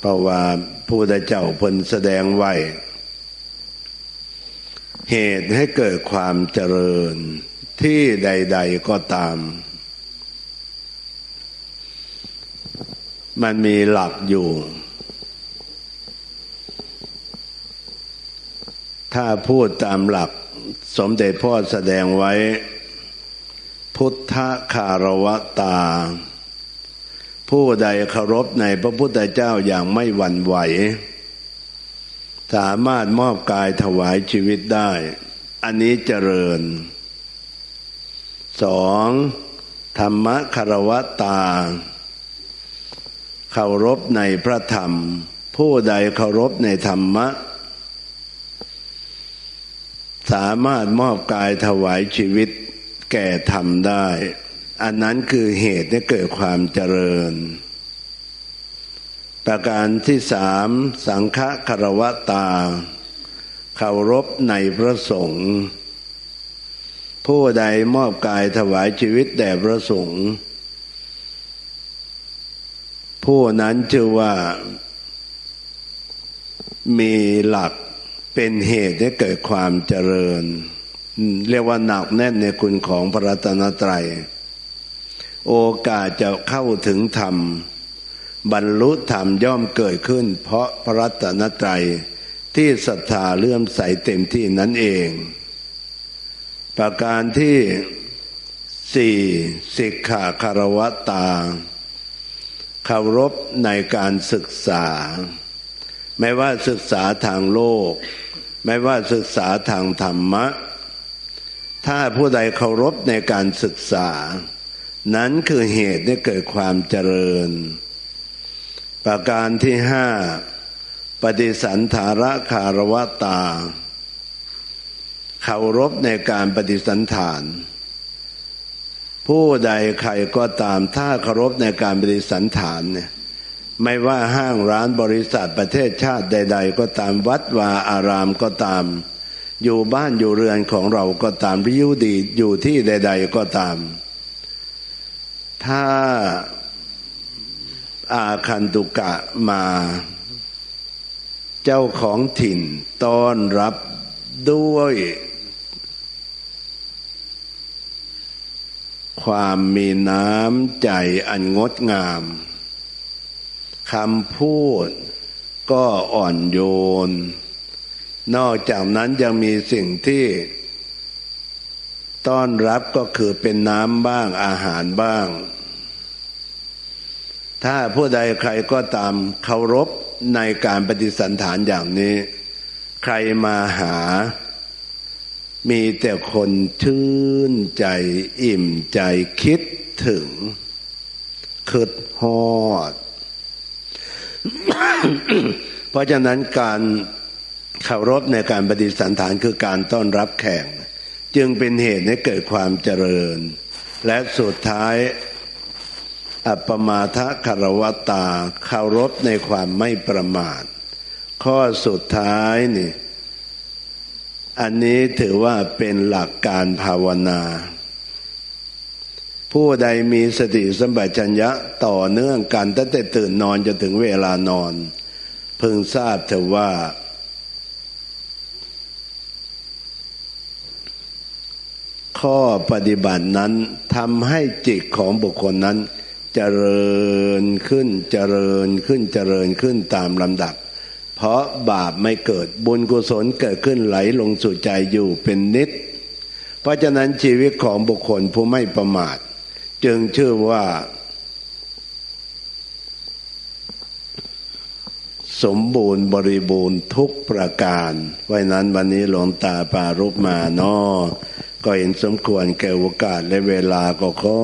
เพราะว่าผู้ได้เจ้าพลแสดงไว้ เหตุให้เกิดความเจริญที่ใด ๆก็ตาม มันมีหลักอยู่ ถ้าพูดตามหลักสมเด็จพ่อแสดงไว้ พุทธคารวตา ผู้ใดเคารพในพระพุทธเจ้าอย่างไม่หวั่นไหว สามารถมอบกายถวายชีวิตได้ อันนี้เจริญสองธรรมคารวตา เคารพในพระธรรม ผู้ใดเคารพในธรรมะ สามารถมอบกายถวายชีวิตแก่ธรรมได้ อันนั้นคือเหตุให้เกิดความเจริญ ประการที่สามสังฆคารวตาเคารพในพระสงฆ์ผู้ใดมอบกายถวายชีวิตแด่พระสงฆ์ผู้นั้นชื่อว่ามีหลักเป็นเหตุให้เกิดความเจริญ เรียกว่าหนักแน่นในคุณของพระรัตนตรัย โอกาสจะเข้าถึงธรรม บรรลุธรรมย่อมเกิดขึ้น เพราะพระรัตนตรัยที่ศรัทธาเลื่อมใสเต็มที่นั้นเอง ประการที่สี่สิกขาคารวตาเคารพในการศึกษา ไม่ว่าศึกษาทางโลก ไม่ว่าศึกษาทางธรรมะ ถ้าผู้ใดเคารพในการศึกษา นั้นคือเหตุให้เกิดความเจริญ ประการที่ห้าปฏิสันธาระคารวตาเคารพในการปฏิสันฐาน ผู้ใดใครก็ตามถ้าเคารพในการปฏิสันฐานเนี่ยไม่ว่าห้างร้านบริษัทประเทศชาติใด ๆ ก็ตามวัดวาอารามก็ตาม อยู่บ้านอยู่เรือนของเราก็ตามริยุดีอยู่ที่ใด ๆ ก็ตาม ถ้าอาคันตุกะมา เจ้าของถิ่นต้อนรับด้วยความมีน้ำใจอันงดงาม คำพูดก็อ่อนโยน นอกจากนั้นยังมีสิ่งที่ ต้อนรับก็คือเป็นน้ำบ้างอาหารบ้าง ถ้าผู้ใดใครก็ตามเคารพในการปฏิสันฐานอย่างนี้ ใครมาหา มีแต่คนชื่นใจ อิ่มใจคิดถึงคิดฮอด เพราะฉะนั้นการเคารพในการปฏิสันฐานคือการต้อนรับแขก จึงเป็นเหตุให้เกิดความเจริญ และสุดท้าย อัปมาทะคารวตาเคารพในความไม่ประมาท ข้อสุดท้ายนี่อันนี้ถือว่าเป็นหลักการภาวนา ผู้ใดมีสติสัมปชัญญะต่อเนื่องกันตั้งแต่ตื่นนอนจนถึงเวลานอน พึงทราบเถอะว่า ข้อปฏิบัตินั้นทำให้จิตของบุคคลนั้นเจริญขึ้นเจริญขึ้นเจริญขึ้นตามลำดับ เพราะบาปไม่เกิดบุญกุศลเกิดขึ้นไหลลงสู่ใจอยู่เป็นนิด เพราะฉะนั้นชีวิตของบุคคลผู้ไม่ประมาท จึงชื่อว่า สมบูรณ์บริบูรณ์ทุกประการ ไว้นั้นวันนี้หลวงตาปารุปมานอ ก็เห็นสมควรแก่โอกาสและเวลาก็ขอ